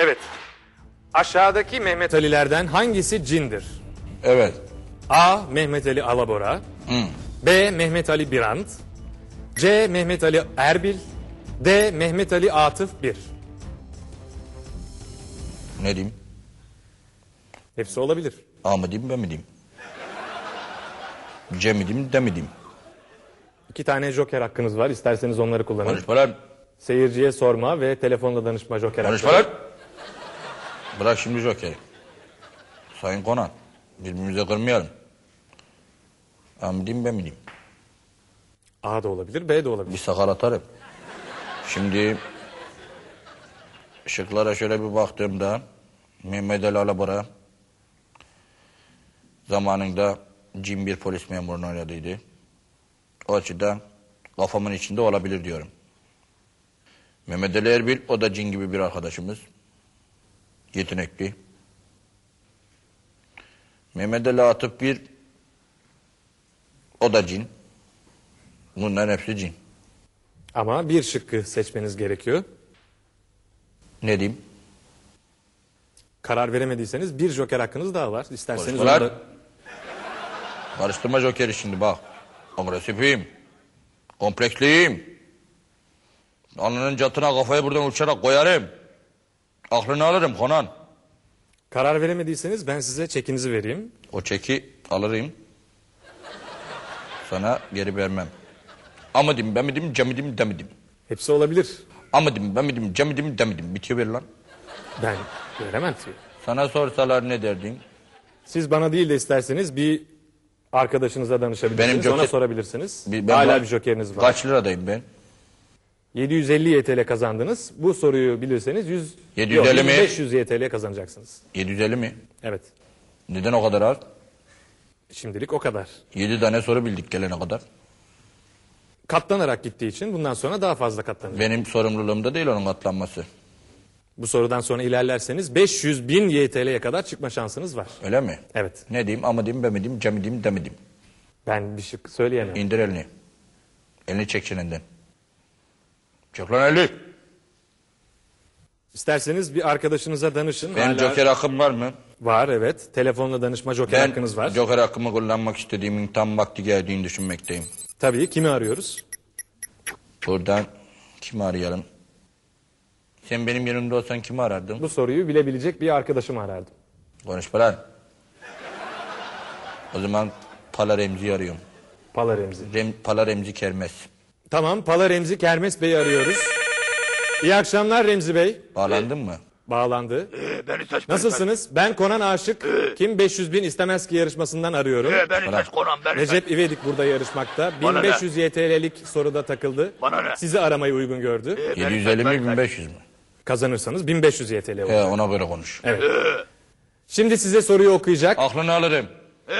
Evet. Aşağıdaki Mehmet Ali'lerden hangisi cindir? Evet. A. Mehmet Ali Alabora B. Mehmet Ali Birant C. Mehmet Ali Erbil D. Mehmet Ali Atıf 1 Ne diyeyim? Hepsi olabilir. A mı diyeyim, B mi diyeyim? C mi diyeyim, D mi diyeyim? İki tane joker hakkınız var. İsterseniz onları kullanın. Konuşma lan. Seyirciye sorma ve telefonla danışma joker hakkı. lan. Bırak şimdi jokeri. Sayın Konan, birbirimize kırmayalım. A mı diyeyim, B mi diyeyim? A da olabilir, B de olabilir. Bir sakal atarım. Şimdi şıklara şöyle bir baktığımda Mehmet Ali Alabora zamanında cin bir polis memurunu oynadıydı. O açıdan kafamın içinde olabilir diyorum. Mehmet Ali Erbil o da cin gibi bir arkadaşımız. Yetenekli. Mehmet Ali Atıf bir o da cin. Bunların hepsi cin. Ama bir şıkkı seçmeniz gerekiyor. Ne diyeyim? Karar veremediyseniz bir joker hakkınız daha var. İsterseniz Konuşma onu da... Karıştırma jokeri şimdi bak. Agresifiyim. Kompleksliyim. Alnının catına kafayı buradan uçarak koyarım. Aklını alırım Konan. Karar veremediyseniz ben size çekinizi vereyim. O çeki alırım. Sana geri vermem. Ama diyeyim, ben mi diyeyim, cem mi diyeyim, de mi diyeyim? Hepsi olabilir. Ama diyeyim, ben mi diyeyim, cem mi diyeyim, de mi diyeyim? Bitiyor ver lan. Ben veremem ki. Sana sorsalar ne derdin? Siz bana değil de isterseniz bir arkadaşınıza danışabilirsiniz. Benim Ona joker- sorabilirsiniz. Bir- ben Hala bak- bir jokeriniz var. Kaç liradayım ben? 750 YTL kazandınız. Bu soruyu bilirseniz 100 750 yok, mi? 500 YTL kazanacaksınız. 750 mi? Evet. Neden o kadar az? Şimdilik o kadar. 7 tane soru bildik gelene kadar. Katlanarak gittiği için bundan sonra daha fazla katlanacak. Benim sorumluluğumda değil onun katlanması. Bu sorudan sonra ilerlerseniz 500 bin YTL'ye kadar çıkma şansınız var. Öyle mi? Evet. Ne diyeyim, ama diyeyim, be mi diyeyim, ce mi diyeyim, de mi diyeyim? Ben bir şık söyleyemem. İndir elini. Elini çek çenenden. Çek lan elini. İsterseniz bir arkadaşınıza danışın. Benim Hala- joker hakkım var mı? Var evet. Telefonla danışma joker Ben hakkınız var. joker hakkımı kullanmak istediğimin tam vakti geldiğini düşünmekteyim. Tabii kimi arıyoruz? Buradan kimi arayalım? Sen benim yanımda olsan kimi arardın? Bu soruyu bilebilecek bir arkadaşımı arardım. Konuşma lan. O zaman Pala Remzi'yi arıyorum. Pala Remzi. Rem, Pala Remzi Kermes. Tamam Pala Remzi Kermes Bey'i arıyoruz. İyi akşamlar Remzi Bey. Bağlandın mı? Bağlandı. Ee, beni seç. Nasılsınız? Ben Konan Aşık. Kim 500 bin istemez ki yarışmasından arıyorum. Ee, beni seç Konan beni seç. Recep İvedik burada yarışmakta. Bana ne? 1500 YTL'lik soruda takıldı. Bana ne? Sizi aramayı uygun gördü. Ee, beni 750 seç, mi beni seç. 1500 mü? Kazanırsanız 1500 YTL olur. He ona göre konuş. Evet. Şimdi size soruyu okuyacak. Aklını alırım. Ee,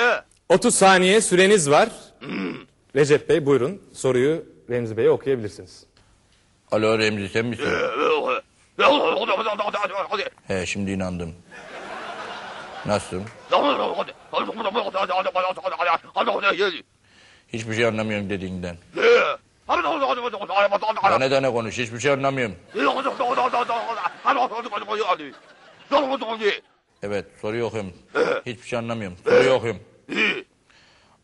30 saniye süreniz var. Recep Bey buyurun soruyu Remzi Bey'e okuyabilirsiniz. Alo Remzi sen misin? He şimdi inandım. Nasılsın? Hiçbir şey anlamıyorum dediğinden. Tane tane konuş hiçbir şey anlamıyorum. Evet soruyu okuyorum. Hiçbir şey anlamıyorum. Soruyu okuyorum.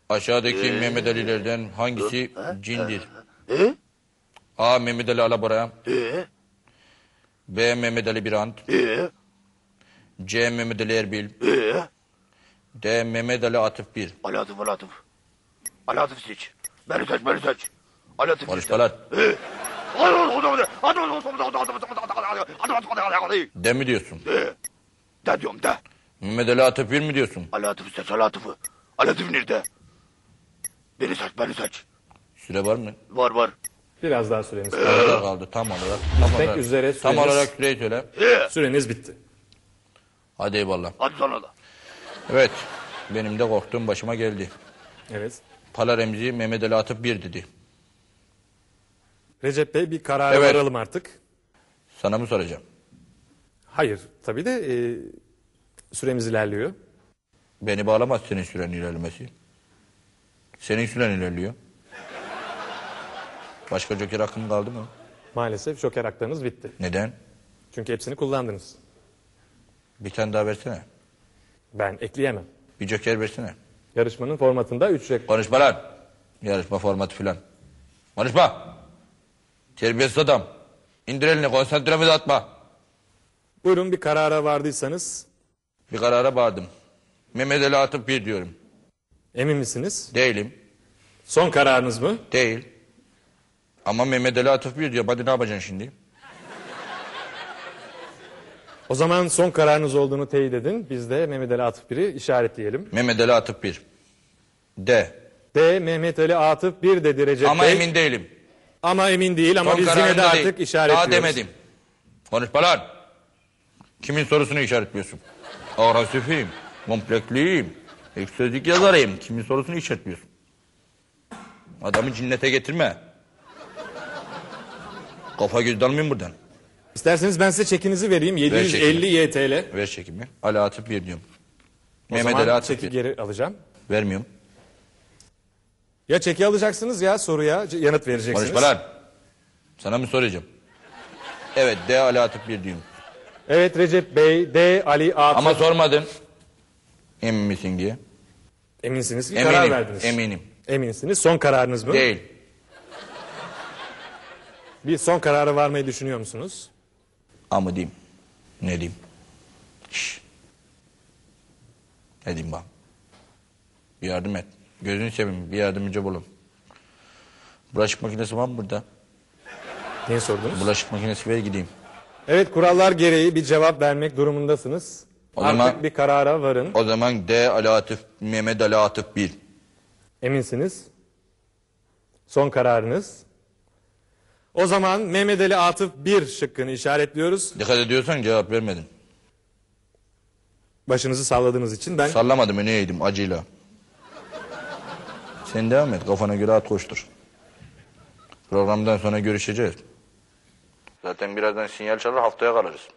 Aşağıdaki Mehmet Ali'lerden hangisi cindir? A. Mehmet Ali Alabora B. Mehmet Ali Birant C. Mehmet Ali Erbil D. Mehmet Ali Atıf 1 Alatif Alatif. Alatif seç. Beni seç beni seç. Alatif seç. Konuşma lan. D mi diyorsun? De diyorum de. Mehmet Ali Atıf 1 mi diyorsun? Alatif seç Alatif'i. Alatif nerede? Beni seç beni seç. Süre var mı? Var var. Biraz daha süreniz Ne kaldı. kadar kaldı tam olarak? Tam Bitmek olarak, üzere tam süreniz. olarak süreyi söyle. Süreniz bitti. Hadi eyvallah. Hadi sana da. Evet. Benim de korktuğum başıma geldi. Evet. Pala Remzi Mehmet Ali Atıf 1 dedi. Recep Bey bir karara Evet. varalım artık. Sana mı soracağım? Hayır tabii de e, süremiz ilerliyor. Beni bağlamaz senin süren ilerlemesi. Senin süren ilerliyor. Başka joker hakkın kaldı mı? Maalesef joker haklarınız bitti. Neden? Çünkü hepsini kullandınız. Bir tane daha versene. Ben ekleyemem. Bir joker versene. Yarışmanın formatında 3 renk. Konuşma lan. Yarışma formatı filan. Konuşma. Terbiyesiz adam. İndir elini konsantremi dağıtma. Buyurun bir karara vardıysanız Bir karara bağırdım. Mehmet Ali Atıf bir diyorum. Emin misiniz? Değilim. Son kararınız mı? Değil. Ama Mehmet Ali Atıf bir diyor. Hadi ne yapacaksın şimdi? O zaman son kararınız olduğunu teyit edin. Biz de Mehmet Ali Atıf 1'i işaretleyelim. Mehmet Ali Atıf bir. De. D. Mehmet Ali Atıf 1 dedi Recep Ama Bey. emin değilim. Ama emin değil ama Son biz yine de kararında artık değil. işaretliyoruz. Daha demedim. Konuşma lan. Kimin sorusunu işaretliyorsun? Agresifim, kompleksliyim, eksözlük yazarıyım. Kimin sorusunu işaretliyorsun? Adamı cinnete getirme. Kafa göz dalmayayım buradan. İsterseniz ben size çekinizi vereyim. 750 YTL. Ver çekimi. Ali Atıf bir diyorum. O Mehmet zaman Ali Atıf çeki bir. geri alacağım. Vermiyorum. Ya çeki alacaksınız ya soruya c- yanıt vereceksiniz. Konuşma lan. Sana mı soracağım? Evet D Ali Atıf bir diyorum. Evet Recep Bey, D. Ali Atıf. Ama sormadın. Emin misin diye. Eminsiniz ki Eminim. karar verdiniz. Eminim. Eminsiniz. Son kararınız mı? Değil. Bir son karara varmayı düşünüyor musunuz? Ama diyeyim. Ne diyeyim? Şş. Ne diyeyim bak. Bir yardım et. Gözünü seveyim. Bir yardımcı bulun. Bulaşık makinesi var mı burada? Niye sordunuz? Bulaşık makinesi ver gideyim. Evet kurallar gereği bir cevap vermek durumundasınız. O Artık zaman- bir karara varın. O zaman D Ali Atıf, Mehmet Atıf 1. Eminsiniz. Son kararınız. O zaman Mehmet Ali Atıf 1 şıkkını işaretliyoruz. Dikkat ediyorsan cevap vermedin. Başınızı salladığınız için ben Sallamadım ne yedim acıyla. Sen devam et kafana göre at koştur. Programdan sonra görüşeceğiz. Zaten birazdan sinyal çalar haftaya kalırız.